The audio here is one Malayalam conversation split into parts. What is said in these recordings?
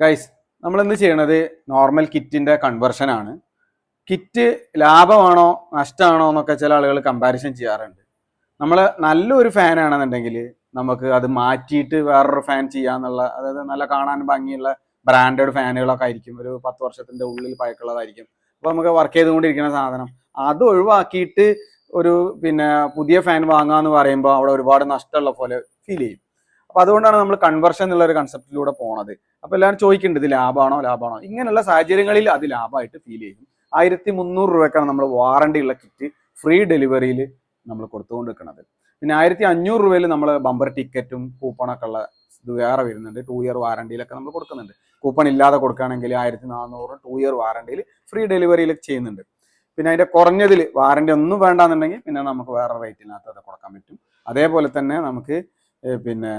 ഗൈസ് നമ്മൾ എന്ത് ചെയ്യണത്? നോർമൽ കിറ്റിന്റെ കൺവെർഷൻ ആണ്. കിറ്റ് ലാഭമാണോ നഷ്ടമാണോ എന്നൊക്കെ ചില ആളുകൾ കമ്പാരിസൺ ചെയ്യാറുണ്ട്. നമ്മൾ നല്ലൊരു ഫാൻ ആണെന്നുണ്ടെങ്കിൽ നമുക്ക് അത് മാറ്റിയിട്ട് വേറൊരു ഫാൻ ചെയ്യാന്നുള്ള അതായത് നല്ല കാണാൻ ഭംഗിയുള്ള ബ്രാൻഡഡ് ഫാനുകളൊക്കെ ആയിരിക്കും. ഒരു പത്ത് വർഷത്തിന്റെ ഉള്ളിൽ പഴക്കുള്ളതായിരിക്കും അപ്പോൾ നമുക്ക് വർക്ക് ചെയ്തുകൊണ്ടിരിക്കുന്ന സാധനം. അത് ഒഴിവാക്കിയിട്ട് ഒരു പിന്നെ പുതിയ ഫാൻ വാങ്ങാന്ന് പറയുമ്പോൾ അവിടെ ഒരുപാട് നഷ്ടമുള്ള പോലെ ഫീൽ ചെയ്യും. അപ്പൊ അതുകൊണ്ടാണ് നമ്മൾ കൺവെർഷൻ എന്നുള്ള ഒരു കൺസെപ്റ്റിലൂടെ പോണത്. അപ്പൊ എല്ലാവരും ചോദിക്കുന്നുണ്ട് ഇത് ലാഭമാണോ ലാഭമാണോ ഇങ്ങനെയുള്ള സാഹചര്യങ്ങളിൽ അത് ലാഭമായിട്ട് ഫീൽ ചെയ്യും. ആയിരത്തി മുന്നൂറ് രൂപയ്ക്കാണ് നമ്മൾ വാറണ്ടി ഉള്ള കിറ്റ് ഫ്രീ ഡെലിവറിയിൽ നമ്മൾ കൊടുത്തുകൊണ്ട് നിൽക്കുന്നത് പിന്നെ ആയിരത്തി അഞ്ഞൂറ് രൂപയിൽ നമ്മൾ ബമ്പർ ടിക്കറ്റും കൂപ്പണൊക്കെ ഉള്ള ഇത് വേറെ വരുന്നുണ്ട്. ടു ഇയർ വാറണ്ടിയിലൊക്കെ നമ്മൾ കൊടുക്കുന്നുണ്ട്. കൂപ്പൺ ഇല്ലാതെ കൊടുക്കുകയാണെങ്കിൽ ആയിരത്തി നാനൂറ് ടു ഇയർ വാറണ്ടിയിൽ ഫ്രീ ഡെലിവറിയിൽ ചെയ്യുന്നുണ്ട്. പിന്നെ അതിന്റെ കുറഞ്ഞതിൽ വാറണ്ടി ഒന്നും വേണ്ടാന്നുണ്ടെങ്കിൽ പിന്നെ നമുക്ക് വേറെ റേറ്റിനകത്ത് അത് കൊടുക്കാൻ പറ്റും. അതേപോലെ തന്നെ നമുക്ക് പിന്നെ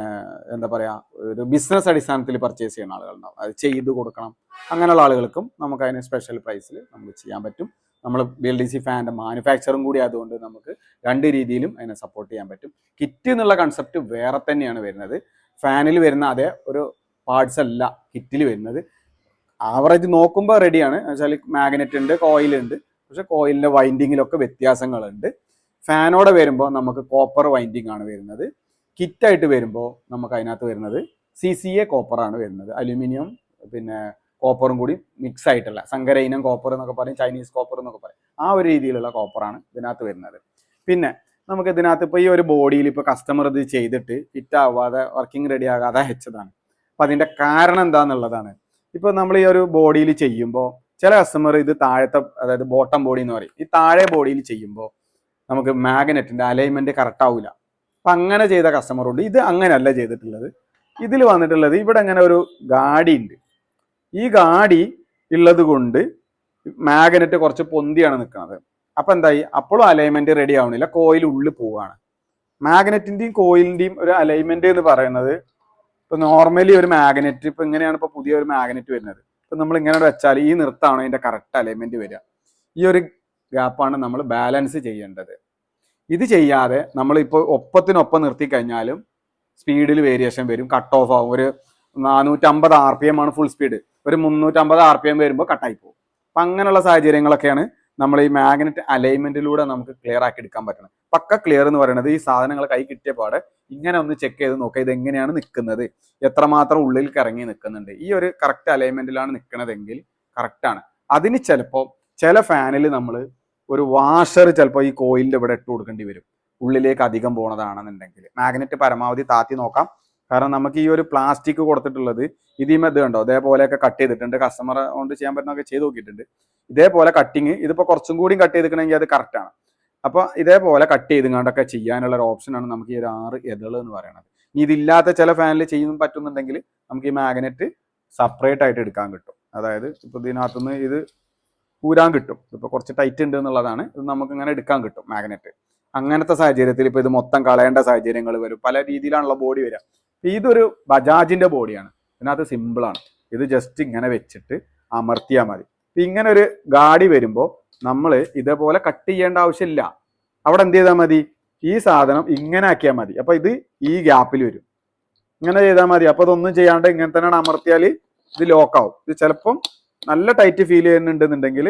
എന്താ പറയാ ഒരു ബിസിനസ് അടിസ്ഥാനത്തിൽ പർച്ചേസ് ചെയ്യുന്ന ആളുകളുണ്ടാവും. അത് ചെയ്ത് കൊടുക്കണം. അങ്ങനെയുള്ള ആളുകൾക്കും നമുക്ക് അതിന് സ്പെഷ്യൽ പ്രൈസിൽ നമുക്ക് ചെയ്യാൻ പറ്റും. നമ്മൾ ബി എൽ ഡി സി ഫാന്റെ മാനുഫാക്ചറും കൂടി ആയതുകൊണ്ട് നമുക്ക് രണ്ട് രീതിയിലും അതിനെ സപ്പോർട്ട് ചെയ്യാൻ പറ്റും. കിറ്റ് എന്നുള്ള കൺസെപ്റ്റ് വേറെ തന്നെയാണ് വരുന്നത്. ഫാനിൽ വരുന്ന അതേ ഒരു പാർട്സ് അല്ല കിറ്റിൽ വരുന്നത്. ആവറേജ് നോക്കുമ്പോൾ റെഡിയാണ് വെച്ചാൽ മാഗ്നറ്റ് ഉണ്ട് കോയിൽ ഉണ്ട്. പക്ഷെ കോയിലിന്റെ വൈൻഡിങ്ങിലൊക്കെ വ്യത്യാസങ്ങളുണ്ട്. ഫാനോടെ വരുമ്പോൾ നമുക്ക് കോപ്പർ വൈൻഡിങ് ആണ് വരുന്നത്. കിറ്റായിട്ട് വരുമ്പോൾ നമുക്ക് അതിനകത്ത് വരുന്നത് സി സി എ കോപ്പറാണ് വരുന്നത്. അലുമിനിയം പിന്നെ കോപ്പറും കൂടി മിക്സ് ആയിട്ടുള്ള സങ്കര ഇനം കോപ്പർ എന്നൊക്കെ പറയും ചൈനീസ് കോപ്പർ എന്നൊക്കെ പറയും. ആ ഒരു രീതിയിലുള്ള കോപ്പറാണ് ഇതിനകത്ത് വരുന്നത്. പിന്നെ നമുക്ക് ഇതിനകത്ത് ഇപ്പോൾ ഈ ഒരു ബോഡിയിൽ ഇപ്പോൾ കസ്റ്റമർ ഇത് ചെയ്തിട്ട് ഫിറ്റ് ആവാതെ വർക്കിംഗ് റെഡി ആകാതെ അയച്ചതാണ്. അപ്പം അതിന്റെ കാരണം എന്താണെന്നുള്ളതാണ് ഇപ്പോൾ നമ്മൾ ഈ ഒരു ബോഡിയിൽ ചെയ്യുമ്പോൾ ചില കസ്റ്റമർ ഇത് താഴത്തെ അതായത് ബോട്ടം ബോഡി എന്ന് പറയും. ഈ താഴെ ബോഡിയിൽ ചെയ്യുമ്പോൾ നമുക്ക് മാഗ്നറ്റിന്റെ അലൈൻമെന്റ് കറക്റ്റ് ആവില്ല അപ്പൊ അങ്ങനെ ചെയ്ത കസ്റ്റമറുണ്ട് ഇത് അങ്ങനെയല്ല ചെയ്തിട്ടുള്ളത്. ഇതിൽ വന്നിട്ടുള്ളത് ഇവിടെ അങ്ങനെ ഒരു ഗാഡി ഉണ്ട്. ഈ ഗാഡി ഉള്ളത് കൊണ്ട് മാഗ്നറ്റ് കുറച്ച് പൊന്തിയാണ് നിൽക്കുന്നത് അപ്പം എന്തായി? അപ്പോഴും അലൈൻമെന്റ് റെഡി ആവണില്ല. കോയിൽ ഉള്ളിൽ പോവുകയാണ് മാഗ്നറ്റിന്റെയും കോയിലിന്റെയും ഒരു അലൈൻമെന്റ് എന്ന് പറയുന്നത് ഇപ്പോൾ നോർമലി ഒരു മാഗ്നറ്റ് ഇപ്പോൾ ഇങ്ങനെയാണ് ഇപ്പോൾ പുതിയ ഒരു മാഗ്നറ്റ് വരുന്നത്. ഇപ്പം നമ്മൾ ഇങ്ങനെ വെച്ചാൽ ഈ നിർത്താണ് അതിന്റെ കറക്റ്റ് അലൈൻമെന്റ് വരിക. ഈ ഒരു ഗ്യാപ്പാണ് നമ്മൾ ബാലൻസ് ചെയ്യേണ്ടത്. ഇത് ചെയ്യാതെ നമ്മളിപ്പോൾ ഒപ്പത്തിനൊപ്പം നിർത്തി കഴിഞ്ഞാലും സ്പീഡിൽ വേരിയേഷൻ വരും കട്ട് ഓഫ് ആവും. ഒരു നാനൂറ്റമ്പത് ആർ പി എം ആണ് ഫുൾ സ്പീഡ് ഒരു മുന്നൂറ്റമ്പത് ആർ പി എം വരുമ്പോൾ കട്ടായി പോകും. അപ്പം അങ്ങനെയുള്ള സാഹചര്യങ്ങളൊക്കെയാണ് നമ്മൾ ഈ മാഗ്നറ്റ് അലൈൻമെന്റിലൂടെ നമുക്ക് ക്ലിയർ ആക്കി എടുക്കാൻ പറ്റണം പക്ക ക്ലിയർ എന്ന് പറയുന്നത് ഈ സാധനങ്ങൾ കൈ കിട്ടിയ പാടെ ഇങ്ങനെ ഒന്ന് ചെക്ക് ചെയ്ത് നോക്കുക ഇത് എങ്ങനെയാണ് നിൽക്കുന്നത് എത്രമാത്രം ഉള്ളിൽ കറങ്ങി നിൽക്കുന്നുണ്ട് ഈ ഒരു കറക്റ്റ് അലൈൻമെന്റിലാണ് നിൽക്കുന്നതെങ്കിൽ കറക്റ്റാണ് അതിന് ചിലപ്പോൾ ചില ഫാനിൽ നമ്മൾ ഒരു വാഷർ ചിലപ്പോൾ ഈ കോയിലിന്റെ ഇവിടെ ഇട്ട് കൊടുക്കേണ്ടി വരും. ഉള്ളിലേക്ക് അധികം പോണതാണെന്നുണ്ടെങ്കിൽ. മാഗ്നറ്റ് പരമാവധി താത്തി നോക്കാം. കാരണം നമുക്ക് ഈ ഒരു പ്ലാസ്റ്റിക് കൊടുത്തിട്ടുള്ളത് ഇതിമ ഇത് കണ്ടോ? അതേപോലെയൊക്കെ കട്ട് ചെയ്തിട്ടുണ്ട്. കസ്റ്റമർ കൊണ്ട് ചെയ്യാൻ പറ്റുന്നൊക്കെ ചെയ്ത് നോക്കിയിട്ടുണ്ട്. ഇതേപോലെ കട്ടിങ് ഇതിപ്പോൾ കുറച്ചും കൂടി കട്ട് ചെയ്തിക്കണമെങ്കിൽ അത് കറക്റ്റാണ് അപ്പോൾ ഇതേപോലെ കട്ട് ചെയ്തുകൊണ്ടൊക്കെ ചെയ്യാനുള്ള ഒരു ഓപ്ഷനാണ് നമുക്ക് ഈ ഒരു ആറ് എതൾ എന്ന് പറയുന്നത്. ഇനി ഇതില്ലാത്ത ചില ഫാനിൽ ചെയ്യുന്ന പറ്റുന്നുണ്ടെങ്കിൽ നമുക്ക് ഈ മാഗ്നറ്റ് സെപ്പറേറ്റ് ആയിട്ട് എടുക്കാൻ കിട്ടും. അതായത് ഇപ്പോൾ ഇതിനകത്തുനിന്ന് ഇത് ഊരാൻ കിട്ടും. ഇപ്പോൾ കുറച്ച് ടൈറ്റ് ഉണ്ട് എന്നുള്ളതാണ്. ഇത് നമുക്ക് ഇങ്ങനെ എടുക്കാൻ കിട്ടും മാഗ്നറ്റ് അങ്ങനത്തെ സാഹചര്യത്തിൽ ഇപ്പോൾ ഇത് മൊത്തം കളയേണ്ട സാഹചര്യങ്ങൾ വരും. പല രീതിയിലാണുള്ള ബോഡി വരിക ഇതൊരു ബജാജിന്റെ ബോഡിയാണ് ഇതിനകത്ത് സിമ്പിൾ ആണ്. ഇത് ജസ്റ്റ് ഇങ്ങനെ വെച്ചിട്ട് അമർത്തിയാൽ മതി. ഇപ്പം ഇങ്ങനെ ഒരു ഗാഡി വരുമ്പോൾ നമ്മൾ ഇതേപോലെ കട്ട് ചെയ്യേണ്ട ആവശ്യമില്ല. അവിടെ എന്ത് ചെയ്താൽ മതി? ഈ സാധനം ഇങ്ങനെ ആക്കിയാൽ മതി. അപ്പോൾ ഇത് ഈ ഗ്യാപ്പിൽ വരും. ഇങ്ങനെ ചെയ്താൽ മതി. അപ്പോൾ ഇതൊന്നും ചെയ്യാണ്ട് ഇങ്ങനെ തന്നെയാണ് അമർത്തിയാൽ ഇത് ലോക്കാവും ഇത് ചിലപ്പം നല്ല ടൈറ്റ് ഫീൽ ചെയ്യുന്നുണ്ടെന്നുണ്ടെങ്കിൽ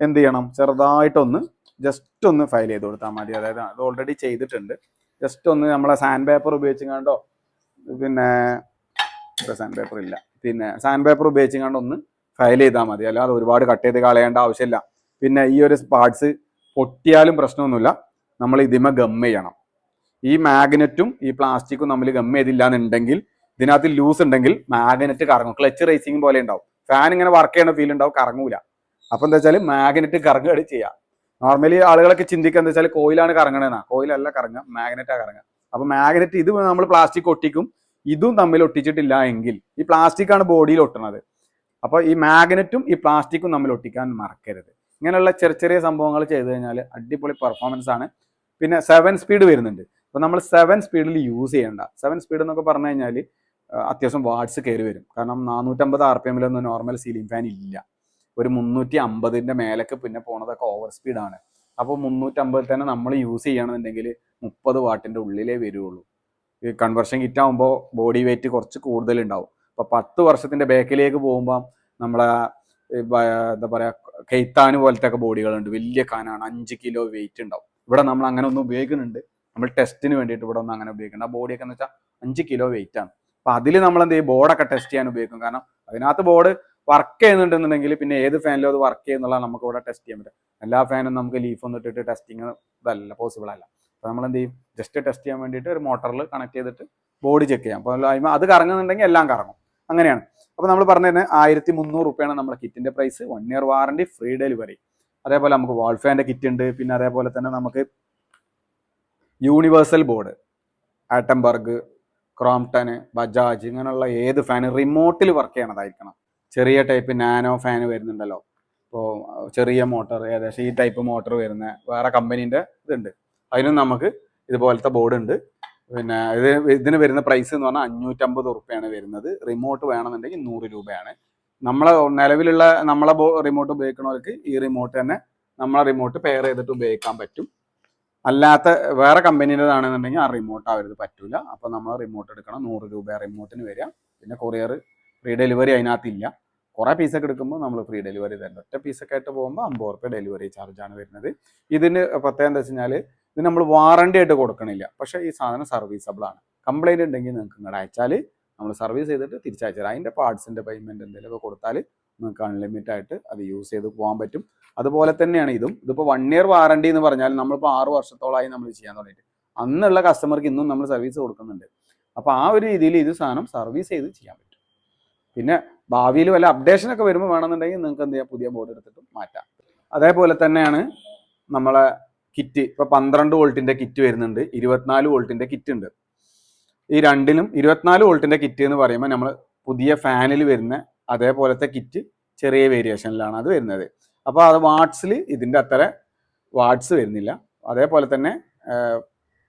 എന്ത് ചെയ്യണം? ചെറുതായിട്ടൊന്ന് ജസ്റ്റ് ഒന്ന് ഫയൽ ചെയ്ത് കൊടുത്താൽ മതി. അതായത് അത് ഓൾറെഡി ചെയ്തിട്ടുണ്ട്. ജസ്റ്റ് ഒന്ന് നമ്മളെ സാൻഡ് പേപ്പർ ഉപയോഗിച്ചുകൊണ്ടോ പിന്നെ സാൻഡ് പേപ്പർ ഇല്ല. പിന്നെ സാൻഡ് പേപ്പർ ഉപയോഗിച്ചുകൊണ്ട് ഒന്ന് ഫയൽ ചെയ്താൽ മതി. അല്ലാതെ ഒരുപാട് കട്ട് ചെയ്ത് കളയേണ്ട ആവശ്യമില്ല. പിന്നെ ഈ ഒരു പാർട്സ് പൊട്ടിയാലും പ്രശ്നമൊന്നുമില്ല. നമ്മൾ ഇതിമ ഗം ചെയ്യണം. ഈ മാഗ്നറ്റും ഈ പ്ലാസ്റ്റിക്കും നമ്മൾ ഗം ചെയ്തില്ല എന്നുണ്ടെങ്കിൽ ഇതിനകത്ത് ലൂസ് ഉണ്ടെങ്കിൽ മാഗ്നറ്റ് കറങ്ങും ക്ലച്ച് റേസിംഗ് പോലെ ഉണ്ടാവും. ഫാൻ ഇങ്ങനെ വർക്ക് ചെയ്യണ ഫീൽ ഉണ്ടാവും കറങ്ങൂല. അപ്പൊ എന്താ വെച്ചാൽ മാഗ്നറ്റ് കറങ്ങുകയാണ് ചെയ്യുക നോർമലി ആളുകളൊക്കെ ചിന്തിക്കുക എന്താ വെച്ചാൽ കോയിലാണ് കറങ്ങണേന്നാ. കോയിലല്ല കറങ്ങുക മാഗ്നറ്റാ കറങ്ങുക. അപ്പൊ മാഗ്നറ്റ് ഇത് നമ്മൾ പ്ലാസ്റ്റിക് ഒട്ടിക്കും. ഇതും തമ്മിൽ ഒട്ടിച്ചിട്ടില്ല എങ്കിൽ ഈ പ്ലാസ്റ്റിക് ആണ് ബോഡിയിൽ ഒട്ടണത്. അപ്പോൾ ഈ മാഗ്നറ്റും ഈ പ്ലാസ്റ്റിക്കും തമ്മിൽ ഒട്ടിക്കാൻ മറക്കരുത്. ഇങ്ങനെയുള്ള ചെറിയ ചെറിയ സംഭവങ്ങൾ ചെയ്തു കഴിഞ്ഞാൽ അടിപൊളി പെർഫോമൻസ് ആണ്. പിന്നെ സെവൻ സ്പീഡ് വരുന്നുണ്ട്. അപ്പോൾ നമ്മൾ സെവൻ സ്പീഡിൽ യൂസ് ചെയ്യണ്ട. സെവൻ സ്പീഡ് എന്നൊക്കെ പറഞ്ഞു കഴിഞ്ഞാൽ അത്യാവശ്യം വാട്സ് കയറി വരും. കാരണം നാനൂറ്റമ്പത് ആർ പി എമ്മിലൊന്നും നോർമൽ സീലിംഗ് ഫാൻ ഇല്ല. ഒരു മുന്നൂറ്റി അമ്പതിന്റെ മേലേക്ക് പിന്നെ പോണതൊക്കെ ഓവർ സ്പീഡാണ് അപ്പോൾ മുന്നൂറ്റമ്പതിൽ തന്നെ നമ്മൾ യൂസ് ചെയ്യണമെന്നുണ്ടെങ്കിൽ മുപ്പത് വാട്ടിന്റെ ഉള്ളിലേ വരുള്ളൂ. ഈ കൺവെർഷൻ കിറ്റ് ആകുമ്പോൾ ബോഡി വെയിറ്റ് കുറച്ച് കൂടുതലുണ്ടാവും. അപ്പോൾ പത്ത് വർഷത്തിന്റെ ബാക്കിലേക്ക് പോകുമ്പോൾ നമ്മളെ എന്താ പറയുക കെയ്ത്താന് പോലത്തെ ഒക്കെ ബോഡികളുണ്ട്. വലിയ കാനാണ്. അഞ്ച് കിലോ വെയിറ്റ് ഉണ്ടാവും. ഇവിടെ നമ്മൾ അങ്ങനെ ഒന്നും ഉപയോഗിക്കുന്നുണ്ട്. നമ്മൾ ടെസ്റ്റിന് വേണ്ടിയിട്ട് ഇവിടെ ഒന്നും അങ്ങനെ ഉപയോഗിക്കുന്നുണ്ട് ആ ബോഡിയൊക്കെ എന്ന് വെച്ചാൽ അഞ്ച് കിലോ വെയിറ്റ് ആണ്. അപ്പൊ അതിൽ നമ്മൾ എന്ത് ചെയ്യും ബോർഡൊക്കെ ടെസ്റ്റ് ചെയ്യാൻ ഉപയോഗിക്കും. കാരണം അതിനകത്ത് ബോർഡ് വർക്ക് ചെയ്യുന്നുണ്ടെന്നുണ്ടെങ്കിൽ പിന്നെ ഏത് ഫാനിലും അത് വർക്ക് ചെയ്യുന്നുള്ള നമുക്ക് ഇവിടെ ടെസ്റ്റ് ചെയ്യാൻ പറ്റും എല്ലാ ഫാനും നമുക്ക് ലീഫ് ഒന്നും ഇട്ടിട്ട് ടെസ്റ്റിങ് ഇതല്ല പോസിബിൾ അല്ല. അപ്പോൾ നമ്മൾ എന്ത് ചെയ്യും ജസ്റ്റ് ടെസ്റ്റ് ചെയ്യാൻ വേണ്ടിയിട്ട് ഒരു മോട്ടറിൽ കണക്ട് ചെയ്തിട്ട് ബോർഡ് ചെക്ക് ചെയ്യാം. അപ്പോൾ അതിന് അത് കറങ്ങുന്നുണ്ടെങ്കിൽ എല്ലാം കറങ്ങും. അങ്ങനെയാണ്. അപ്പോൾ നമ്മൾ പറഞ്ഞു തന്നെ ആയിരത്തി മുന്നൂറ് റുപ്യാണ് നമ്മുടെ കിറ്റിന്റെ price one year warranty free delivery അതേപോലെ നമുക്ക് വാൾഫാന്റെ കിറ്റ് ഉണ്ട്. പിന്നെ അതേപോലെ തന്നെ നമുക്ക് universal board Atomberg Crompton Bajaj ഇങ്ങനെയുള്ള ഏത് ഫാൻ റിമോട്ടിൽ വർക്ക് ചെയ്യണതായിരിക്കണം. ചെറിയ ടൈപ്പ് നാനോ ഫാൻ വരുന്നുണ്ടല്ലോ. ഇപ്പോൾ ചെറിയ മോട്ടോർ ഏകദേശം ഈ ടൈപ്പ് മോട്ടർ വരുന്ന വേറെ കമ്പനീന്റെ ഇതുണ്ട്. അതിനും നമുക്ക് ഇതുപോലത്തെ ബോർഡ് ഉണ്ട്. പിന്നെ ഇത് ഇതിന് വരുന്ന പ്രൈസ് എന്ന് പറഞ്ഞാൽ അഞ്ഞൂറ്റമ്പത് ഉറുപ്പ്യാണ് വരുന്നത്. റിമോട്ട് വേണമെന്നുണ്ടെങ്കിൽ നൂറ് രൂപയാണ്. നമ്മളെ നിലവിലുള്ള നമ്മളെ റിമോട്ട് ഉപയോഗിക്കുന്നവർക്ക് ഈ റിമോട്ട് തന്നെ നമ്മളെ റിമോട്ട് പെയർ ചെയ്തിട്ട് ഉപയോഗിക്കാൻ പറ്റും. അല്ലാത്ത വേറെ കമ്പനീന്റെതാണെന്നുണ്ടെങ്കിൽ ആ റിമോട്ട് അവരത് പറ്റൂല. അപ്പോൾ നമ്മൾ റിമോട്ട് എടുക്കണം. നൂറ് രൂപ റിമോട്ടിന് വരിക. പിന്നെ കൊറിയർ ഫ്രീ ഡെലിവറി അതിനകത്തില്ല. കുറേ പീസൊക്കെ എടുക്കുമ്പോൾ നമ്മൾ ഫ്രീ ഡെലിവറി തരുന്നത്. ഒറ്റ പീസൊക്കെ ആയിട്ട് പോകുമ്പോൾ അമ്പത് റുപ്യ ഡെലിവറി ചാർജാണ് വരുന്നത്. ഇതിന് പ്രത്യേകം എന്താ വെച്ച് ഇത് നമ്മൾ വാറണ്ടി ആയിട്ട് കൊടുക്കണില്ല. പക്ഷേ ഈ സാധനം സർവീസബിൾ ആണ്. കംപ്ലൈന്റ് ഉണ്ടെങ്കിൽ നിങ്ങൾക്ക് ഇങ്ങോട്ട് അയച്ചാൽ നമ്മൾ സർവീസ് ചെയ്തിട്ട് തിരിച്ചയച്ചു തരാം. അതിന്റെ പാർട്സിന്റെ പേയ്മെന്റ് എന്തെങ്കിലുമൊക്കെ കൊടുത്താൽ നിങ്ങൾക്ക് അൺലിമിറ്റഡ് ആയിട്ട് അത് യൂസ് ചെയ്ത് പോകാൻ പറ്റും. അതുപോലെ തന്നെയാണ് ഇതും. ഇതിപ്പോൾ വൺ ഇയർ വാറണ്ടി എന്ന് പറഞ്ഞാൽ നമ്മളിപ്പോൾ ആറ് വർഷത്തോളമായി നമ്മൾ ചെയ്യാൻ തുടങ്ങിയിട്ട്. അന്നുള്ള കസ്റ്റമർക്ക് ഇന്നും നമ്മൾ സർവീസ് കൊടുക്കുന്നുണ്ട്. അപ്പോൾ ആ ഒരു രീതിയിൽ ഇത് സാധനം സർവീസ് ചെയ്ത് ചെയ്യാൻ പറ്റും. പിന്നെ ഭാവിയിൽ വല്ല അപ്ഡേഷൻ ഒക്കെ വരുമ്പോൾ വേണമെന്നുണ്ടെങ്കിൽ നിങ്ങൾക്ക് എന്ത് ചെയ്യാം? പുതിയ ബോർഡ് എടുത്തിട്ട് മാറ്റാം. അതേപോലെ തന്നെയാണ് നമ്മളെ കിറ്റ് ഇപ്പോൾ പന്ത്രണ്ട് വോൾട്ടിന്റെ കിറ്റ് വരുന്നുണ്ട്. ഇരുപത്തിനാല് വോൾട്ടിന്റെ കിറ്റ് ഉണ്ട്. ഈ രണ്ടിലും ഇരുപത്തിനാല് വോൾട്ടിന്റെ കിറ്റ് എന്ന് പറയുമ്പോൾ നമ്മൾ പുതിയ ഫാനിൽ വരുന്ന അതേപോലത്തെ കിറ്റ് ചെറിയ വേരിയേഷനിലാണ് അത് വരുന്നത്. അപ്പോൾ അത് വാട്ട്സിൽ ഇതിന്റെ അത്ര വാട്ട്സ് വരുന്നില്ല. അതേപോലെ തന്നെ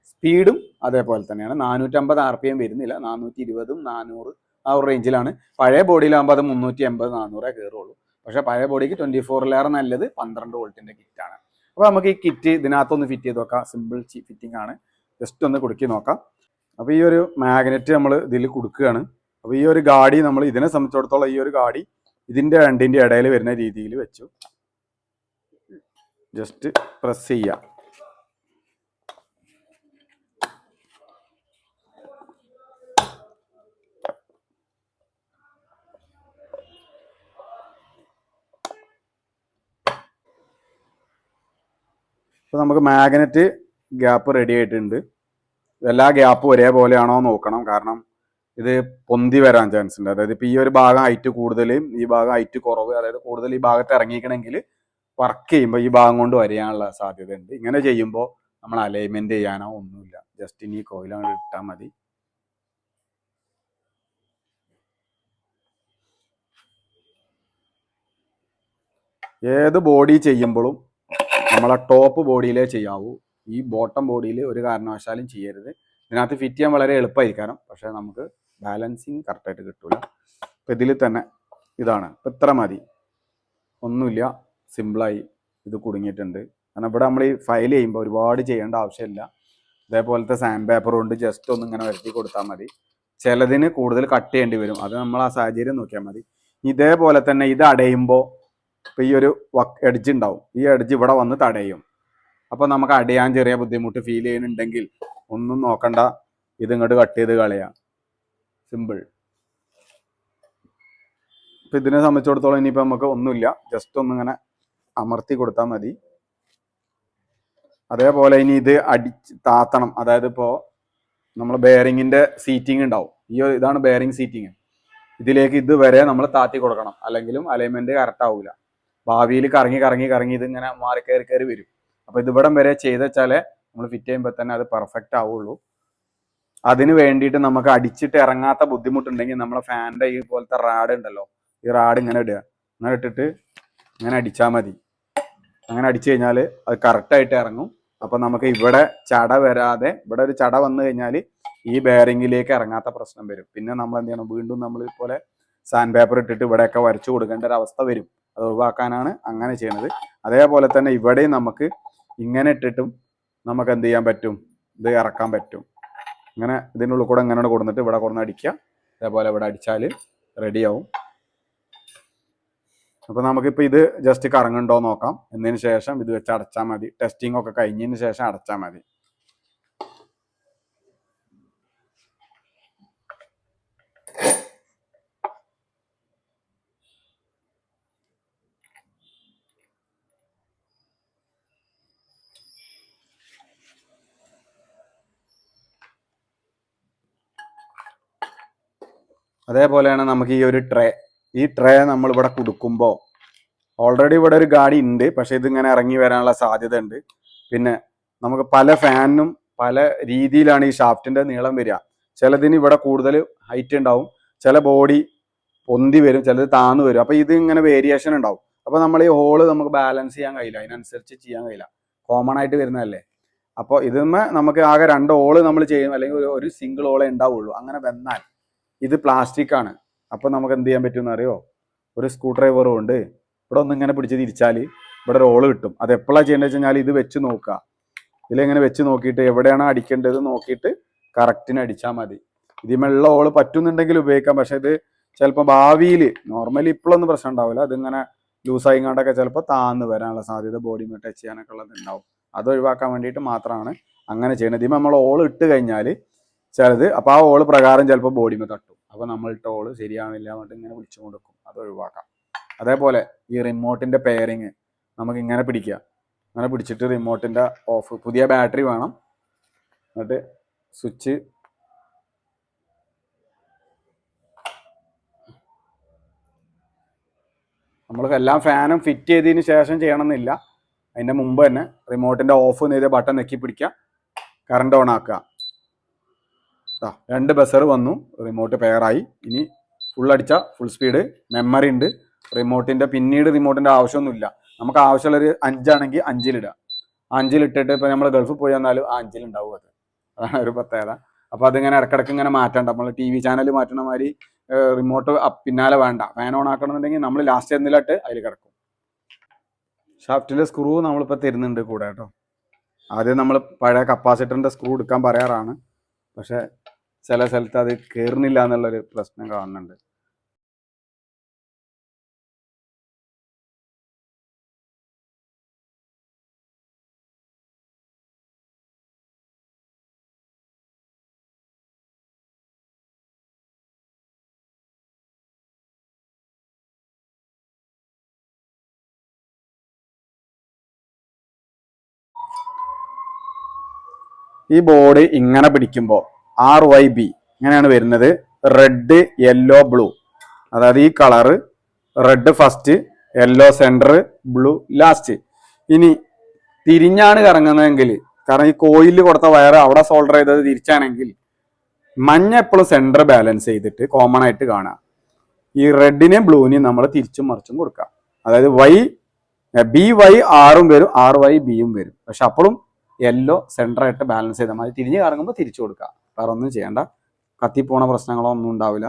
സ്പീഡും അതേപോലെ തന്നെയാണ്. നാനൂറ്റമ്പത് ആർ പി എം വരുന്നില്ല. നാനൂറ്റി ഇരുപതും നാനൂറ് ആ ഒരു റേഞ്ചിലാണ് പഴയ ബോഡിയിലാകുമ്പോൾ അത് മുന്നൂറ്റി എൺപത് നാനൂറേ കയറുള്ളൂ പക്ഷേ പഴയ ബോഡിക്ക് ട്വന്റി ഫോറിലേറെ നല്ലത് പന്ത്രണ്ട് വോൾട്ടിന്റെ കിറ്റാണ് അപ്പോൾ നമുക്ക് ഈ കിറ്റ് ഇതിനകത്തൊന്ന് ഫിറ്റ് ചെയ്ത് നോക്കാം. സിമ്പിൾ ഫിറ്റിംഗ് ആണ്. ജസ്റ്റ് ഒന്ന് കൊടുക്കി നോക്കാം. അപ്പോൾ ഈ ഒരു മാഗ്നറ്റ് നമ്മൾ ഇതിൽ കൊടുക്കുകയാണ്. അപ്പോൾ ഈ ഒരു ഗാഡി നമ്മൾ ഇതിനെ സംബന്ധിച്ചിടത്തോളം ഈ ഒരു ഗാഡി ഇതിന്റെ രണ്ടിന്റെ ഇടയിൽ വരുന്ന രീതിയിൽ വെച്ചു. ജസ്റ്റ് പ്രസ് ചെയ്യാം. അപ്പോൾ നമുക്ക് മാഗ്നറ്റ് ഗ്യാപ്പ് റെഡി ആയിട്ടുണ്ട്. എല്ലാ ഗ്യാപ്പും ഒരേപോലെയാണോ നോക്കണം. കാരണം ഇത് പൊന്തി വരാൻ ചാൻസ് ഉണ്ട്. അതായത് ഇപ്പോൾ ഈ ഒരു ഭാഗം ഹൈറ്റ് കൂടുതൽ ഈ ഭാഗം ഹൈറ്റ് കുറവ് അതായത് കൂടുതൽ ഈ ഭാഗത്ത് ഇറങ്ങിക്കണമെങ്കിൽ വർക്ക് ചെയ്യുമ്പോൾ ഈ ഭാഗം കൊണ്ട് വരാനുള്ള സാധ്യത ഉണ്ട് ഇങ്ങനെ ചെയ്യുമ്പോൾ നമ്മൾ അലൈൻമെന്റ് ചെയ്യാനോ ഒന്നുമില്ല. ജസ്റ്റ് ഇനി കോയിലാണ് ഇട്ടാൽ മതി. ഏത് ബോഡി ചെയ്യുമ്പോഴും നമ്മളെ ടോപ്പ് ബോഡിയിലേ ചെയ്യാവൂ. ഈ ബോട്ടം ബോഡിയിൽ ഒരു കാരണവശാലും ചെയ്യരുത്. ഇതിനകത്ത് ഫിറ്റ് ചെയ്യാൻ വളരെ എളുപ്പമായിരിക്കണം പക്ഷേ നമുക്ക് ബാലൻസിങ് കറക്റ്റായിട്ട് കിട്ടൂല. അപ്പം ഇതിൽ തന്നെ ഇതാണ്. ഇപ്പം ഇത്ര മതി. ഒന്നുമില്ല. സിമ്പിളായി ഇത് കുടുങ്ങിയിട്ടുണ്ട്. കാരണം ഇവിടെ നമ്മൾ ഈ ഫയൽ ചെയ്യുമ്പോൾ ഒരുപാട് ചെയ്യേണ്ട ആവശ്യമില്ല. ഇതേപോലത്തെ സാൻഡ് പേപ്പർ കൊണ്ട് ജസ്റ്റ് ഒന്ന് ഇങ്ങനെ വരുത്തി കൊടുത്താൽ മതി. ചിലതിന് കൂടുതൽ കട്ട് ചെയ്യേണ്ടി വരും. അത് നമ്മൾ ആ സാഹചര്യം നോക്കിയാൽ മതി. ഇതേപോലെ തന്നെ ഇത് അടയുമ്പോൾ ഇപ്പം ഈ ഒരു എഡ്ജ് ഉണ്ടാവും. ഈ എഡ്ജ് ഇവിടെ വന്ന് തടയും. അപ്പോൾ നമുക്ക് അടയാൻ ചെറിയ ബുദ്ധിമുട്ട് ഫീൽ ചെയ്യുന്നുണ്ടെങ്കിൽ ഒന്നും നോക്കണ്ട. ഇതിങ്ങോട്ട് കട്ട് ചെയ്ത് കളയാം. സിമ്പിൾ. ഇപ്പം ഇതിനെ സംബന്ധിച്ചിടത്തോളം ഇനിയിപ്പോൾ നമുക്ക് ഒന്നുമില്ല. ജസ്റ്റ് ഒന്നിങ്ങനെ അമർത്തി കൊടുത്താൽ മതി. അതേപോലെ ഇനി ഇത് അടി താത്തണം. അതായത് ഇപ്പോൾ നമ്മൾ ബെയറിങ്ങിന്റെ സീറ്റിംഗ് ഉണ്ടാവും. ഈ ഇതാണ് ബെയറിംഗ് സീറ്റിംഗ് ഇതിലേക്ക് ഇതുവരെ നമ്മൾ താത്തി കൊടുക്കണം. അല്ലെങ്കിലും അലൈൻമെന്റ് കറക്റ്റ് ആവില്ല ഭാവിയിൽ കറങ്ങി കറങ്ങി കറങ്ങി ഇത് ഇങ്ങനെ മാറി കയറി കയറി വരും. അപ്പോൾ ഇതിവിടം വരെ ചെയ്ത് വെച്ചാലേ നമ്മൾ ഫിറ്റ് ചെയ്യുമ്പോൾ തന്നെ അത് പെർഫെക്റ്റ് ആവുള്ളൂ. അതിന് വേണ്ടിയിട്ട് നമുക്ക് അടിച്ചിട്ട് ഇറങ്ങാത്ത ബുദ്ധിമുട്ടുണ്ടെങ്കിൽ നമ്മളെ ഫാനിന്റെ ഈ പോലത്തെ റാഡ് ഉണ്ടല്ലോ ഈ റാഡ് ഇങ്ങനെ ഇടുക. ഇങ്ങനെ ഇട്ടിട്ട് ഇങ്ങനെ അടിച്ചാൽ മതി. അങ്ങനെ അടിച്ചു കഴിഞ്ഞാൽ അത് കറക്റ്റായിട്ട് ഇറങ്ങും. അപ്പം നമുക്ക് ഇവിടെ ചട വരാതെ ഇവിടെ ഒരു ചട വന്നു കഴിഞ്ഞാൽ ഈ ബെയറിങ്ങിലേക്ക് ഇറങ്ങാത്ത പ്രശ്നം വരും. പിന്നെ നമ്മൾ എന്ത് ചെയ്യണം? വീണ്ടും നമ്മൾ ഇതുപോലെ സാൻഡ് പേപ്പർ ഇട്ടിട്ട് ഇവിടെയൊക്കെ വരച്ചു കൊടുക്കേണ്ട ഒരു അവസ്ഥ വരും. അത് ഒഴിവാക്കാനാണ് അങ്ങനെ ചെയ്യുന്നത് അതേപോലെ തന്നെ ഇവിടെയും നമുക്ക് ഇങ്ങനെ ഇട്ടിട്ടും നമുക്ക് എന്ത് ചെയ്യാൻ പറ്റും? ഇത് ഇറക്കാൻ പറ്റും. ഇങ്ങനെ ഇതിനുള്ളിൽ കൂടെ ഇങ്ങനെ കൊടുത്തിട്ട് ഇവിടെ കൊടുന്ന് അടിക്കുക. അതേപോലെ ഇവിടെ അടിച്ചാൽ റെഡിയാവും അപ്പോൾ നമുക്കിപ്പോൾ ഇത് ജസ്റ്റ് കറങ്ങുന്നുണ്ടോ നോക്കാം. എന്നതിന് ശേഷം ഇത് വെച്ച് അടച്ചാൽ മതി. ടെസ്റ്റിംഗ് ഒക്കെ കഴിഞ്ഞതിന് ശേഷം അടച്ചാൽ മതി. അതേപോലെയാണ് നമുക്ക് ഈ ഒരു ട്രേ. ഈ ട്രേ നമ്മൾ ഇവിടെ കൊടുക്കുമ്പോൾ ഓൾറെഡി ഇവിടെ ഒരു ഗാഡി ഉണ്ട് പക്ഷെ ഇതിങ്ങനെ ഇറങ്ങി വരാനുള്ള സാധ്യത ഉണ്ട് പിന്നെ നമുക്ക് പല ഫാനിനും പല രീതിയിലാണ് ഈ ഷാഫ്റ്റിന്റെ നീളം വരിക. ചിലതിന് ഇവിടെ കൂടുതൽ ഹൈറ്റ് ഉണ്ടാവും ചില ബോഡി പൊന്തി വരും ചിലത് താന്നു വരും. അപ്പോൾ ഇത് ഇങ്ങനെ വേരിയേഷൻ ഉണ്ടാവും. അപ്പോൾ നമ്മൾ ഈ ഹോൾ നമുക്ക് ബാലൻസ് ചെയ്യാൻ കഴിയില്ല അതിനനുസരിച്ച് ചെയ്യാൻ കഴിയില്ല. കോമൺ ആയിട്ട് വരുന്നതല്ലേ. അപ്പോൾ ഇതിന്മേ നമുക്ക് ആകെ രണ്ട് ഹോൾ നമ്മൾ ചെയ്യും അല്ലെങ്കിൽ ഒരു സിംഗിൾ ഹോളേ ഉണ്ടാവുള്ളൂ. അങ്ങനെ വന്നാൽ ഇത് പ്ലാസ്റ്റിക് ആണ്. അപ്പോൾ നമുക്ക് എന്ത് ചെയ്യാൻ പറ്റുമെന്ന് അറിയോ? ഒരു സ്ക്രൂ ഡ്രൈവറും ഉണ്ട്. ഇവിടെ ഒന്ന് ഇങ്ങനെ പിടിച്ച് തിരിച്ചാൽ ഇവിടെ റോൾ കിട്ടും. അത് എപ്പോഴാണ് ചെയ്യേണ്ടത് വെച്ച് കഴിഞ്ഞാൽ ഇത് വെച്ച് നോക്കുക ഇതിലെങ്ങനെ വെച്ച് നോക്കിയിട്ട് എവിടെയാണ് അടിക്കേണ്ടത് നോക്കിയിട്ട് കറക്റ്റിന് അടിച്ചാൽ മതി. ഇതിമുള്ള ഓൾ പറ്റുന്നുണ്ടെങ്കിൽ ഉപയോഗിക്കാം. പക്ഷെ ഇത് ചിലപ്പോൾ ഭാവിയിൽ നോർമലി ഇപ്പോഴൊന്നും പ്രശ്നം ഉണ്ടാവില്ല. അതിങ്ങനെ ലൂസായി കണ്ടൊക്കെ ചിലപ്പോൾ താന്ന് വരാനുള്ള സാധ്യത ബോഡി ടച്ച് ചെയ്യാനൊക്കെ ഉള്ളത് ഉണ്ടാവും. അത് ഒഴിവാക്കാൻ വേണ്ടിയിട്ട് മാത്രമാണ് അങ്ങനെ ചെയ്യുന്നത് ഇതിൽ നമ്മൾ ഓൾ ഇട്ട് കഴിഞ്ഞാൽ ചിലത്. അപ്പോൾ ആ ഓൾ പ്രകാരം ചിലപ്പോൾ ബോഡിമേ തട്ടും. അപ്പോൾ നമ്മൾ ടോൾ ശരിയാവില്ല എന്നിട്ട് ഇങ്ങനെ വിളിച്ചു കൊടുക്കും അത് ഒഴിവാക്കാം. അതേപോലെ ഈ റിമോട്ടിന്റെ പെയറിങ് നമുക്ക് ഇങ്ങനെ പിടിക്കുക. അങ്ങനെ പിടിച്ചിട്ട് റിമോട്ടിന്റെ ഓഫ് പുതിയ ബാറ്ററി വേണം. എന്നിട്ട് സ്വിച്ച് നമ്മൾ എല്ലാം ഫാനും ഫിറ്റ് ചെയ്തതിന് ശേഷം ചെയ്യണമെന്നില്ല. അതിന്റെ മുമ്പ് തന്നെ റിമോട്ടിന്റെ ഓഫ് ചെയ്ത ബട്ടൺ നെക്കി പിടിക്കുക. കറണ്ട് ഓൺ ആക്കുക. രണ്ട് ബസർ വന്നു റിമോട്ട് പെയറായി ഇനി ഫുൾ അടിച്ച ഫുൾ സ്പീഡ് മെമ്മറി ഉണ്ട്. റിമോട്ടിന്റെ പിന്നീട് റിമോട്ടിന്റെ ആവശ്യമൊന്നുമില്ല. നമുക്ക് ആവശ്യമുള്ള ആവശ്യമുള്ളൊരു അഞ്ചാണെങ്കിൽ അഞ്ചിലിടുക അഞ്ചിലിട്ടിട്ട് ഇപ്പൊ നമ്മൾ ഗൾഫിൽ പോയി വന്നാലും ആ അഞ്ചിലുണ്ടാവും അത്. അതാണ് ഒരു പ്രത്യേകത. അപ്പൊ അതിങ്ങനെ ഇടക്കിടക്ക് ഇങ്ങനെ മാറ്റണ്ട. നമ്മൾ ടി വി ചാനൽ മാറ്റണ മാതിരി റിമോട്ട് പിന്നാലെ വേണ്ട. ഫാൻ ഓൺ ആക്കണമെന്നുണ്ടെങ്കിൽ നമ്മൾ ലാസ്റ്റ് എന്നിലിട്ട് അതിൽ കിടക്കും. ഷാഫ്റ്റിലെ സ്ക്രൂ നമ്മളിപ്പോൾ തരുന്നുണ്ട് കൂടെ കേട്ടോ. ആദ്യം നമ്മൾ പഴയ കപ്പാസിറ്ററിന്റെ സ്ക്രൂ എടുക്കാൻ പറയാറാണ്. പക്ഷെ ചില സ്ഥലത്ത് അത് കയറുന്നില്ല എന്നുള്ളൊരു പ്രശ്നം കാണുന്നുണ്ട്. ഈ ബോർഡ് ഇങ്ങനെ പിടിക്കുമ്പോൾ ആർ വൈ ബി ഇങ്ങനെയാണ് വരുന്നത്. റെഡ് യെല്ലോ ബ്ലൂ അതായത് ഈ colour red first yellow centre blue last ഇനി തിരിഞ്ഞാണ് കറങ്ങുന്നതെങ്കിൽ കാരണം ഈ കോയിലിൽ കൊടുത്ത വയർ അവിടെ സോൾഡർ ചെയ്തത് തിരിച്ചാണെങ്കിൽ മഞ്ഞ എപ്പോഴും സെന്റർ ബാലൻസ് ചെയ്തിട്ട് കോമൺ ആയിട്ട് കാണാം ഈ റെഡിനെയും ബ്ലൂവിനെയും നമ്മൾ തിരിച്ചും മറിച്ചും കൊടുക്കാം അതായത് വൈ ബി വൈ ആറും വരും ആർ വൈ ബിയും വരും. പക്ഷെ അപ്പോഴും യെല്ലോ സെന്ററായിട്ട് ബാലൻസ് ചെയ്താൽ മതി. തിരിഞ്ഞ് കറങ്ങുമ്പോൾ തിരിച്ചു കൊടുക്കുക വേറെ ഒന്നും ചെയ്യേണ്ട. കത്തിപ്പോണ പ്രശ്നങ്ങളോ ഒന്നും ഉണ്ടാവില്ല.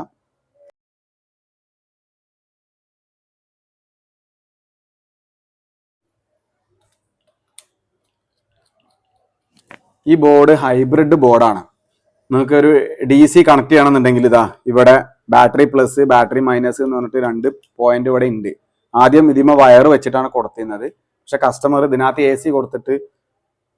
ഈ ബോർഡ് ഹൈബ്രിഡ് ബോർഡാണ് നിങ്ങൾക്ക് ഒരു ഡി സി കണക്ട് ചെയ്യണമെന്നുണ്ടെങ്കിൽ ഇതാ ഇവിടെ ബാറ്ററി പ്ലസ് ബാറ്ററി മൈനസ് എന്ന് പറഞ്ഞിട്ട് രണ്ട് പോയിന്റ് ഇവിടെ ഉണ്ട് ആദ്യം ഇതിമ വയർ വെച്ചിട്ടാണ് കൊടുത്തിരുന്നത്. പക്ഷെ കസ്റ്റമർ ഇതിനകത്ത് എ സി കൊടുത്തിട്ട്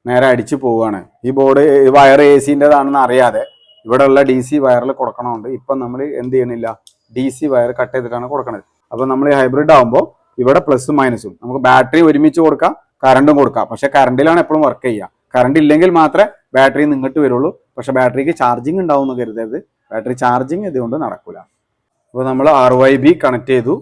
നേരെ അടിച്ചു പോവുകയാണ്. ഈ ബോർഡ് വയർ എ സിന്റെതാണെന്ന് അറിയാതെ ഇവിടെ ഉള്ള ഡി സി വയറിൽ കൊടുക്കണമുണ്ട് ഇപ്പം നമ്മൾ എന്ത് ചെയ്യണില്ല ഡി സി വയർ കട്ട് ചെയ്തിട്ടാണ് കൊടുക്കുന്നത് അപ്പോൾ നമ്മൾ ഹൈബ്രിഡ് ആകുമ്പോൾ ഇവിടെ പ്ലസും മൈനസും നമുക്ക് ബാറ്ററി ഒരുമിച്ച് കൊടുക്കാം കറണ്ടും കൊടുക്കാം. പക്ഷെ കറണ്ടിലാണ് എപ്പോഴും വർക്ക് ചെയ്യുക. കറണ്ട് ഇല്ലെങ്കിൽ മാത്രമേ ബാറ്ററി നിങ്ങോട്ട് വരുള്ളൂ. പക്ഷെ ബാറ്ററിക്ക് ചാർജിങ് ഉണ്ടാവും എന്ന് കരുതരുത്. ബാറ്ററി ചാർജിങ് ഇതുകൊണ്ട് നടക്കില്ല അപ്പോൾ നമ്മൾ ആർ വൈ ബി കണക്ട് ചെയ്തു.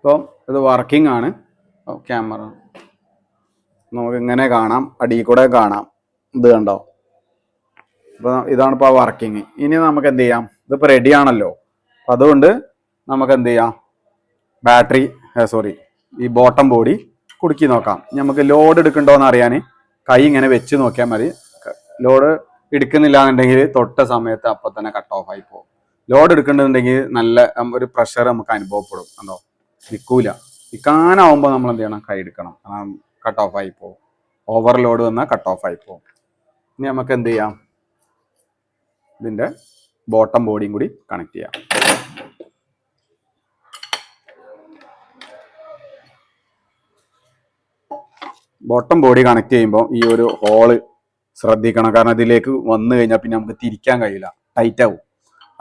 ഇപ്പം ഇത് വർക്കിംഗ് ആണ്. ക്യാമറ നമുക്ക് ഇങ്ങനെ കാണാം. അടിയിൽ കൂടെ കാണാം. ഇത് കണ്ടോ? അപ്പോൾ ഇതാണ് ഇപ്പോൾ വർക്കിംഗ് ഇനി നമുക്ക് എന്ത് ചെയ്യാം? ഇതിപ്പോൾ റെഡി ആണല്ലോ. അപ്പം അതുകൊണ്ട് നമുക്ക് എന്ത് ചെയ്യാം? ബാറ്ററി സോറി ഈ ബോട്ടം ബോഡി കുടുക്കി നോക്കാം. നമുക്ക് ലോഡ് എടുക്കണ്ടോന്ന് അറിയാൻ കൈ ഇങ്ങനെ വെച്ച് നോക്കിയാൽ മതി. ലോഡ് എടുക്കുന്നില്ല എന്നുണ്ടെങ്കിൽ തൊട്ട സമയത്ത് അപ്പം തന്നെ കട്ട് ഓഫ് ആയി പോകും. ലോഡ് എടുക്കേണ്ടതുണ്ടെങ്കിൽ നല്ല ഒരു പ്രഷർ നമുക്ക് അനുഭവപ്പെടും. കണ്ടോ? നിൽക്കൂല നിൽക്കാനാവുമ്പോൾ നമ്മൾ എന്ത് ചെയ്യണം കൈ എടുക്കണം. കാരണം കട്ട് ഓഫ് ആയി പോകും. ഓവർലോഡ് വന്നാൽ കട്ട് ഓഫ് ആയി പോകും. ഇനി നമുക്ക് എന്ത് ചെയ്യാം? ഇതിന്റെ ബോട്ടം ബോഡിയും കൂടി കണക്ട് ചെയ്യാം. ബോട്ടം ബോഡി കണക്ട് ചെയ്യുമ്പോൾ ഈ ഒരു ഹോൾ ശ്രദ്ധിക്കണം. കാരണം ഇതിലേക്ക് വന്നു കഴിഞ്ഞാൽ പിന്നെ നമുക്ക് തിരിക്കാൻ കഴിയില്ല. ടൈറ്റ് ആവും.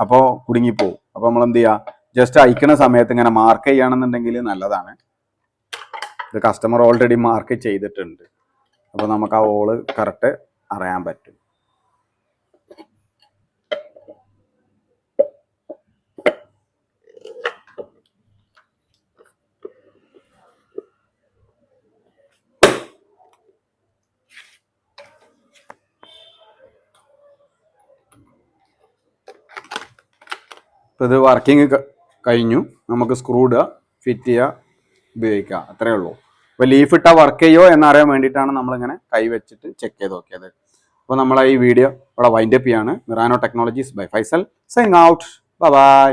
അപ്പോൾ കുടുങ്ങിപ്പോവും. അപ്പോൾ നമ്മൾ എന്ത് ചെയ്യുക ജസ്റ്റ് അയക്കുന്ന സമയത്ത് ഇങ്ങനെ മാർക്ക് ചെയ്യുകയാണെന്നുണ്ടെങ്കിൽ നല്ലതാണ്. ഇത് കസ്റ്റമർ ഓൾറെഡി മാർക്ക് ചെയ്തിട്ടുണ്ട്. അപ്പോൾ നമുക്ക് ആ ഓൾ കറക്റ്റ് അറിയാൻ പറ്റും. ഇപ്പൊ ഇത് വർക്കിംഗ് കഴിഞ്ഞു. നമുക്ക് സ്ക്രൂ ഇടുക ഫിറ്റ് ചെയ്യുക ഉപയോഗിക്കുക. അത്രേ ഉള്ളൂ. അപ്പോൾ ലീഫ് ഇട്ടാൽ വർക്ക് ചെയ്യോ എന്നറിയാൻ വേണ്ടിയിട്ടാണ് നമ്മളിങ്ങനെ കൈ വെച്ചിട്ട് ചെക്ക് ചെയ്ത് നോക്കിയത്. അപ്പോൾ നമ്മളെ ഈ വീഡിയോ ഇവിടെ വൈൻഡപ്പ് ചെയ്യാണ്. Mirano technologies by Faisal sign out bye